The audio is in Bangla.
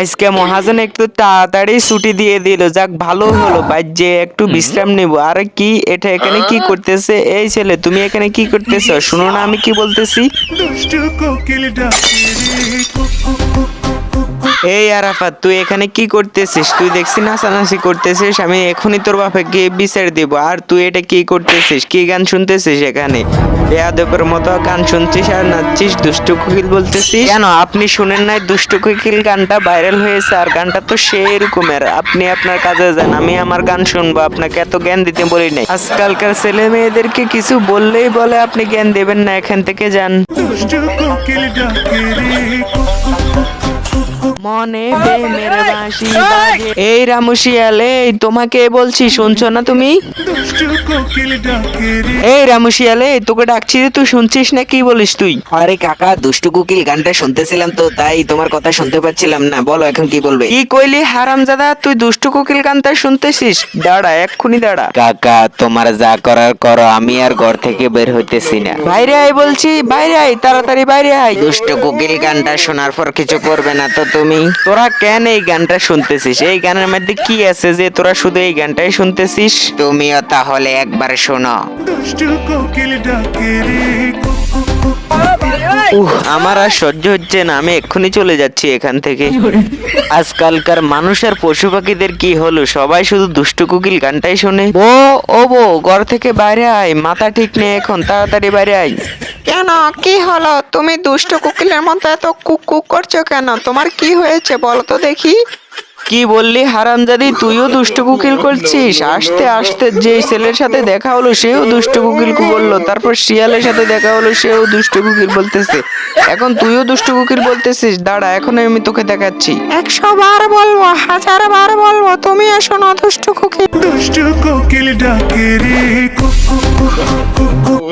আজকে মহাজন একটু তাড়াতাড়ি ছুটি দিয়ে দিল। যাক ভালো হলো যে একটু বিশ্রাম নিব। আর কি এটা এখানে কি করতেছে? এই ছেলে তুমি এখানে কি করতেছ? শুনো না আমি কি বলতেছি। দুষ্ট কোকিল ডাকে এই আরাফাত তুই এখানে কি করতেছিস? তুই দেখছি নাচানাচি করতেছিস আমি এখনই তোর বাপে গিয়ে বিচার দিব। আর তুই এটা কি করতেছিস? কি গান শুনতেছিস এখানে? বেয়াদবের মতো গান শুনছিস আর নাচছিস দুষ্টু কোকিল বলতেছিস? কেন? আপনি শুনেন নাই দুষ্টু কোকিল গানটা ভাইরাল হয়েছে আর গানটা তো সেই রকমের আপনি আপনার কাজে যান আমি আমার গান শুনব আপনাকে এত জ্ঞান দিতে বলি নাই। আজকালকার ছেলে মেয়েদেরকে কিছু বললেই বলে আপনি জ্ঞান দেবেন না এখান থেকে যান। দুষ্টু কোকিল ডাকে মনে প্রেমের বাঁশি বাজে। এই রামুশিয়ালে এই তোমাকে বলছি শুনছো না তুমি? দুষ্টু কোকিল ডাকে এই তোকে ডাকছি রে, তুই শুনছিস না কি বলিস তুই? আরে কাকা দুষ্টু কুকিল গানটা শুনতেছিলাম তো তাই তোমার কথা শুনতে পাচ্ছিলাম না। বলো এখন কি বলবে? কি কইলি হারামজাদা তুই দুষ্টু কোকিল গানটা শুনতেছিস? দাঁড়া এক্ষুনি দাঁড়া। কাকা তোমার যা করার করো আমি আর ঘর থেকে বের হইতেছি না। বাইরে আয় বলছি বাইরে আয় তাড়াতাড়ি বাইরে আয়। দুষ্টু কুকিল গানটা শোনার পর কিছু করবে না তো তুমি তোরা কেন এই গানটা শুনতেছিস? এই গানের মধ্যে কি আছে যে তোরা শুধু এই গানটাই শুনতেছিস? তুমিও তাহলে একবার শোনো। দুষ্টু কোকিল ডাকে রে উহ আমার আর সহ্য হচ্ছে না আমি এক্ষুনি চলে যাচ্ছি এখান থেকে। আজকালকার মানুষ আর পশু পাখিদের কি হলো? সবাই শুধু দুষ্টু কুকিল গানটাই শোনে। ও ও বো ঘর থেকে বাইরে আয় মাথা ঠিক নেই এখন তাড়াতাড়ি বাইরে আয়। কেন? কি হলো? তুমি দুষ্ট কুকিলের মতো এত কুক কুক করছ কেন? তোমার কি হয়েছে বলো তো দেখি। কি বললি হারামজাদি তুইও দুষ্ট কুকিল করছিস আসতে আসতে যে ছেলের সাথে দেখা হলো সেও দুষ্ট কুকিল বলল তারপর শিয়ালের সাথে দেখা হলো সেও দুষ্ট কুকিল বলতেছে এখন তুইও দুষ্ট কুকিল বলতেছিস দাঁড়া এখন আমি তোকে দেখাচ্ছি একশো বার বলব হাজার বার বলব তুমিও শোনো দুষ্ট কুকিল দুষ্টু কোকিল ডাকে রে কুক কুক কুক কুক কুক।